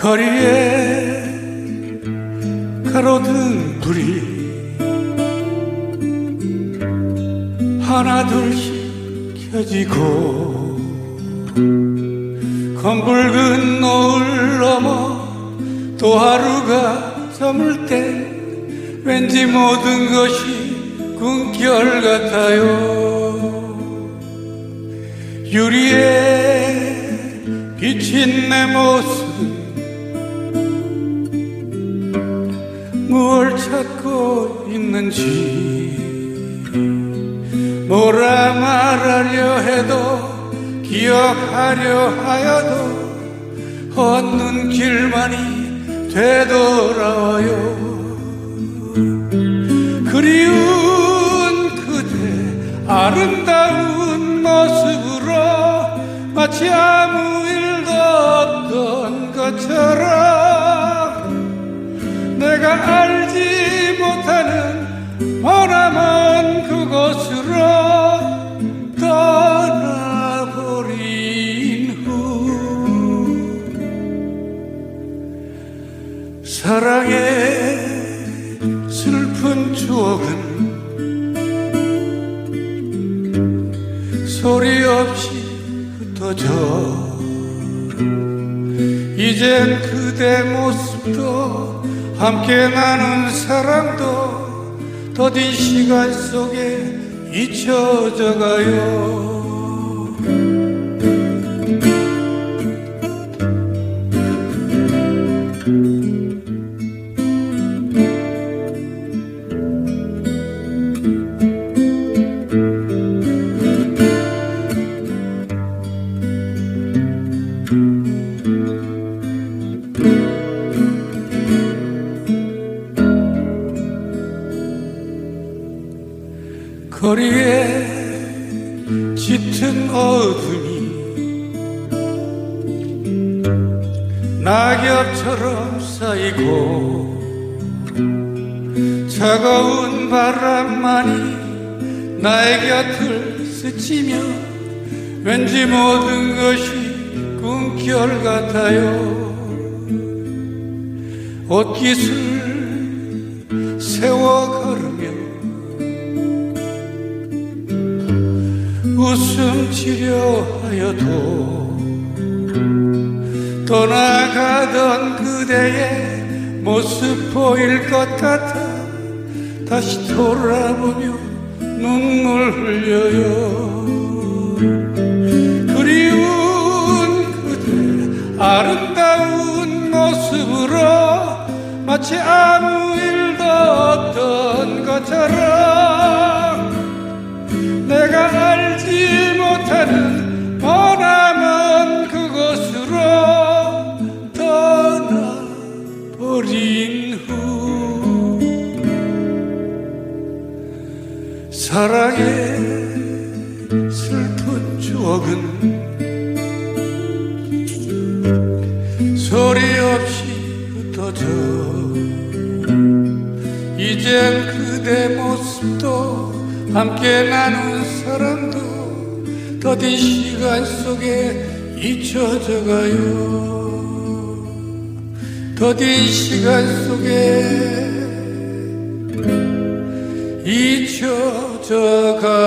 거리에 가로등 불이 하나둘씩 켜지고 검붉은 노을 넘어 또 하루가 저물 때 왠지 모든 것이 꿈결 같아요. 유리에 비친 내 모습 무얼 찾고 있는지. 뭐라 말하려 해도 기억하려 하여도 헛눈 길만이 되돌아와요. 그리운 그대 아름다운 모습으로 마치 아무 알지 못하는 머나먼 그곳으로 떠나버린 후 사랑의 슬픈 추억은 소리 없이 흩어져 이젠 그대 모습도 함께 나눈 사랑도 더딘 시간 속에 잊혀져 가요 거리에 짙은 어둠이 낙엽처럼 쌓이고 차가운 바람만이 나의 곁을 스치며 왠지 모든 것이 꿈결 같아요. 옷깃을 세워 걸으며 웃음 치료하여도 떠나가던 그대의 모습 보일 것 같아 다시 돌아보며 눈물 흘려요. 그리운 그대 아름다운 모습으로 마치 아무 일도 없던 것처럼 사랑의 슬픈 추억은 소리 없이 흩어져. 이젠 그대 모습도 함께 나눈 사랑도 더딘 시간 속에 잊혀져 가요. 더딘 시간 속에 잊혀 져 가요